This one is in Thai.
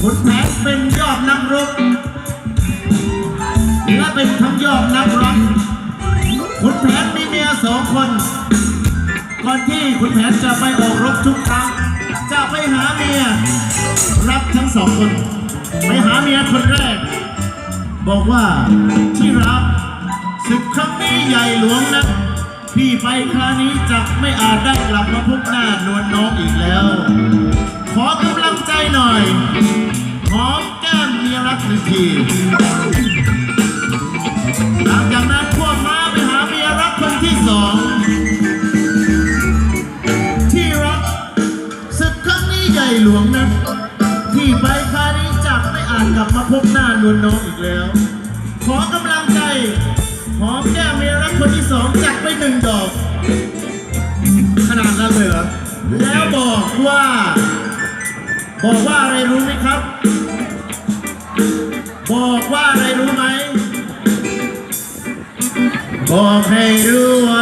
ขุนแผนเป็นยอดนักรบ และเป็นทั้งยอดนักรักขุนแผนมีเมียสองคนก่อนที่ขุนแผนจะไปออกรบทุกครั้ง จะไปหาเมีย รักทั้งสองคน ไปหาเมียคนแรก บอกว่าที่รักศึกครั้งนี้ใหญ่หลวงนะพี่ไปคราวนี้จะไม่อาจได้กลับมาพบหน้านวลน้องักหนึ่งทีหลังจากนั้นพวกม้าไปหาเมียรักคนที่สองที่รักศึกครั้งนี้ใหญ่หลวงนะที่ไปคานี้จะไม่อาจกลับมาพบหน้านวลน้องอีกแล้ว ขอกำลังใจหอมแก้มเมียรักคนที่สองจัดไปหนึ่งดอก ขนาดนั้นเลยเหรอแล้วบอกว่า บอกว่าอะไรรู้ไหมครับ ว่าอะไรรู้ไหม บอกให้รู้